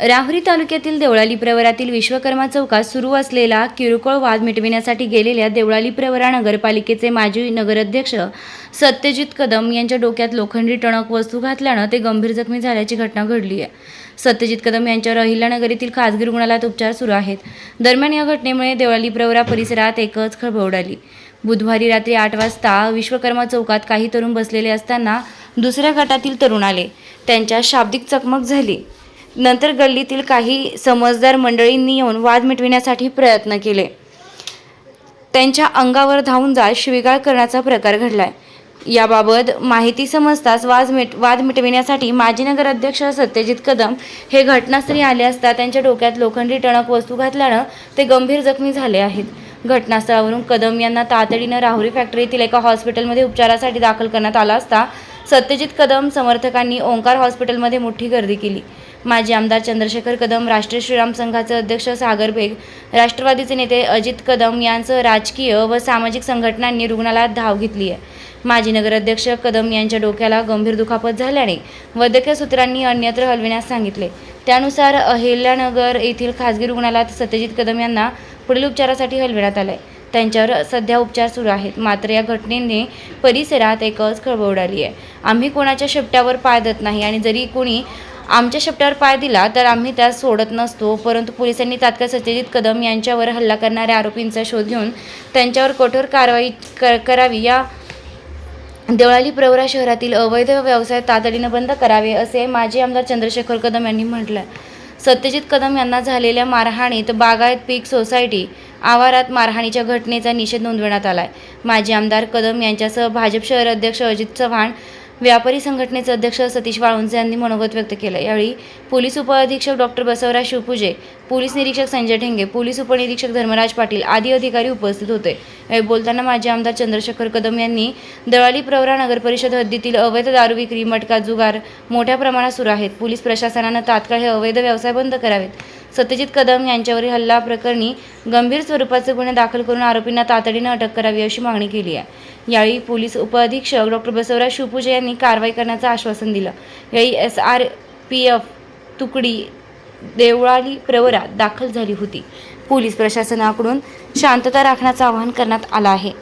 राहुरी तालुक्यातील देवळाली प्रवरातील विश्वकर्मा चौकात सुरू असलेला किरकोळ वाद मिटविण्यासाठी गेलेल्या देवळाली प्रवरा नगरपालिकेचे माजी नगराध्यक्ष सत्यजित कदम यांच्या डोक्यात लोखंडी टणक वस्तू घातल्यानं ते गंभीर जखमी झाल्याची घटना घडली आहे. सत्यजित कदम यांच्यावर अहिल्यानगरीतील खासगी रुग्णालयात उपचार सुरू आहेत. दरम्यान या घटनेमुळे देवळाली प्रवरा परिसरात एकच खळबळ उडाली. बुधवारी रात्री आठ वाजता विश्वकर्मा चौकात काही तरुण बसलेले असताना दुसऱ्या गटातील तरुण आले. त्यांच्या शाब्दिक चकमक झाली. नंतर गल्लीतील काही समजदार मंडळींनी येऊन वाद मिटविण्यासाठी प्रयत्न केले. त्यांच्या अंगावर धावून जात शिवीगाळ करण्याचा प्रकार घडलाय. याबाबत माहिती समजताच वाद मिट वाद मिटविण्यासाठी माजी नगराध्यक्ष सत्यजित कदम हे घटनास्थळी आले असता त्यांच्या डोक्यात लोखंडी टणक वस्तू घातल्यानं ते गंभीर जखमी झाले आहेत. घटनास्थळावरून कदम यांना तातडीनं राहुरी फॅक्टरीतील एका हॉस्पिटलमध्ये उपचारासाठी दाखल करण्यात आला असता सत्यजित कदम समर्थकांनी ओंकार हॉस्पिटलमध्ये मोठी गर्दी केली. माजी आमदार चंद्रशेखर कदम राष्ट्रीय श्रीराम संघाचे अध्यक्ष सागर बेग राष्ट्रवादीचे नेते अजित कदम यांचं राजकीय व सामाजिक संघटनांनी रुग्णालयात धाव घेतली आहे. माजी नगराध्यक्ष कदम यांच्या डोक्याला गंभीर दुखापत झाल्याने वैद्यकीय सूत्रांनी अन्यत्र हलविण्यास सांगितले. त्यानुसार अहिल्यानगर येथील खासगी रुग्णालयात सत्यजित कदम यांना पुढील उपचारासाठी हलविण्यात आले त्यांच्यावर सध्या उपचार सुरू आहेत. मात्र या घटनेने परिसरात एकच खळबळ उडाली आहे. आम्ही कोणाच्या शेपट्यावर पाय देत नाही आणि जरी कोणी आमच्या शेपट्यावर पाय दिला तर आम्ही त्यास सोडत नसतो. परंतु पोलिसांनी तात्काळ सत्यजित कदम यांच्यावर हल्ला करणाऱ्या आरोपींचा शोध घेऊन त्यांच्यावर कठोर कारवाई कर करावी. या देवळाली प्रवरा शहरातील अवैध व्यवसाय तातडीनं बंद करावे असे माजी आमदार चंद्रशेखर कदम यांनी म्हटलं सत्यजित कदम यांना झालेल्या मारहाणीत बागायत पीक सोसायटी आवारात मारहाणीच्या घटनेचा निषेध नोंदवण्यात आहे माजी आमदार कदम यांच्यासह भाजप शहर अध्यक्ष अजित चव्हाण व्यापारी संघटनेचे अध्यक्ष सतीश वाळुंजे यांनी मनोगत व्यक्त केलं. यावेळी पोलीस उपअधीक्षक डॉक्टर बसवराज शिवपूजे पोलीस निरीक्षक संजय ठेंगे पोलीस उपनिरीक्षक धर्मराज पाटील आदी अधिकारी उपस्थित होते. यावेळी बोलताना माजी आमदार चंद्रशेखर कदम यांनी दळाली प्रवरा नगर परिषद हद्दीतील अवैध दारू विक्री मटका जुगार मोठ्या प्रमाणात सुरू आहेत. पोलीस प्रशासनानं तात्काळ हे अवैध व्यवसाय बंद करावेत. सत्यजित कदम यांच्यावरील हल्ला प्रकरणी गंभीर स्वरूपाचे गुन्हे दाखल करून आरोपींना तातडीनं अटक करावी अशी मागणी केली आहे. यावेळी पोलीस उपअधीक्षक डॉक्टर बसवराज शिवपूजे यांनी कारवाई करण्याचं आश्वासन दिलं. यावेळी एस आर पी एफ तुकडी देवळाली प्रवरात दाखल झाली होती. पोलीस प्रशासनाकडून शांतता राखण्याचं आवाहन करण्यात आलं आहे.